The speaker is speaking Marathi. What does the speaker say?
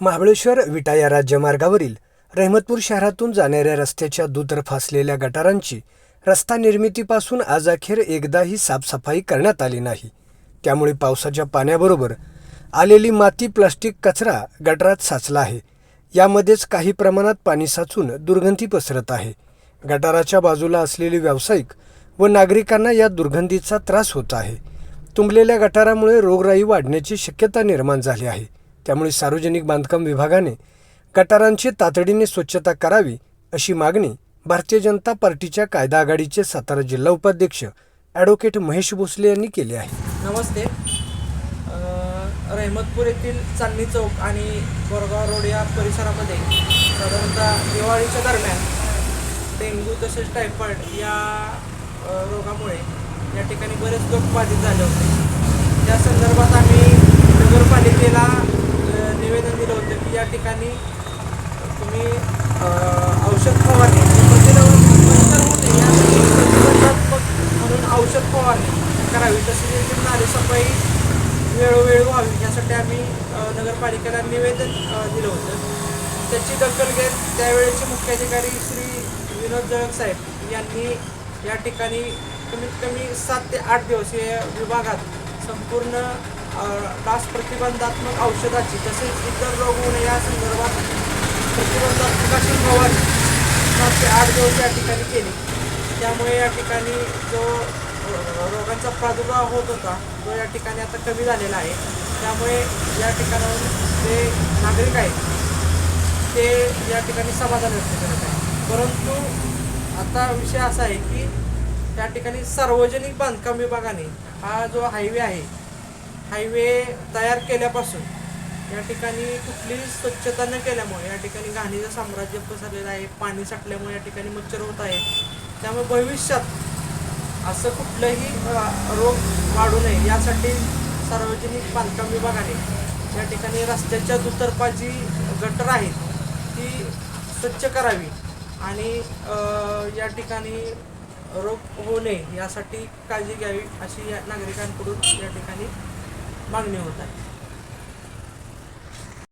महाबळेश्वर विटा या राज्यमार्गावरील रहमतपूर शहरातून जाणाऱ्या रस्त्याच्या दुतर्फा असलेल्या गटारांची रस्ता निर्मितीपासून आज अखेर एकदाही साफसफाई करण्यात आली नाही. त्यामुळे पावसाच्या पाण्याबरोबर आलेली माती प्लास्टिक कचरा गटारात साचला आहे. यामध्येच काही प्रमाणात पाणी साचून दुर्गंधी पसरत आहे. गटाराच्या बाजूला असलेले व्यावसायिक व नागरिकांना या दुर्गंधीचा त्रास होत आहे. तुंबलेल्या गटारामुळे रोगराई वाढण्याची शक्यता निर्माण झाली आहे. त्यामुळे सार्वजनिक बांधकाम विभागाने गटारांची तातडीने स्वच्छता करावी अशी मागणी भारतीय जनता पार्टीच्या कायदा आघाडीचे सातारा जिल्हा उपाध्यक्ष ॲडव्होकेट महेश भोसले यांनी केले आहे. नमस्ते. रहमतपूर येथील चांदणी चौक आणि बोरगाव रोड या परिसरामध्ये साधारणतः दिवाळीच्या दरम्यान डेंग्यू तसेच टायफॉईड या रोगामुळे या ठिकाणी बरेच लोक बाधित झाले होते. त्या संदर्भात आम्ही नगरपालिकेला अ, निवेदन दिलं होतं की या ठिकाणी तुम्ही औषध फवारणी म्हणून औषध फवारणी करावी. तसेच येथील नालेसफाई वेळोवेळी व्हावी यासाठी आम्ही नगरपालिकेला निवेदन दिलं होतं. त्याची दखल घेत त्यावेळेचे मुख्याधिकारी श्री विनोद जळक साहेब यांनी या ठिकाणी कमीत कमी सात ते आठ दिवस या विभागात संपूर्ण डास प्रतिबंधात्मक औषधाची तसेच इतर रोग होऊ नये या संदर्भात प्रतिबंधात्मक अशी फवारणी ते आठ दिवस या ठिकाणी केली. त्यामुळे या ठिकाणी जो रोगांचा प्रादुर्भाव होत होता तो या ठिकाणी आता कमी झालेला आहे. त्यामुळे या ठिकाणाहून जे नागरिक आहेत ते या ठिकाणी समाधान व्यक्त करत आहे परंतु आता विषय असा आहे की त्या ठिकाणी सार्वजनिक बांधकाम विभागाने हा जो हायवे आहे हायवे तयार केल्यापासून या ठिकाणी कुठलीही स्वच्छता न केल्यामुळे या ठिकाणी घाणीचं साम्राज्य पसरलेलं आहे पाणी साठल्यामुळे या ठिकाणी मच्छर होत आहे त्यामुळे भविष्यात असं कुठलंही रोग वाढू नये यासाठी सार्वजनिक बांधकाम विभागाने या ठिकाणी रस्त्याच्या दुतर्फा जी गटर आहेत ती स्वच्छ करावी आणि या ठिकाणी रोग होऊ नये यासाठी काळजी घ्यावी अशी या नागरिकांकडून या ठिकाणी मागणी होत आहे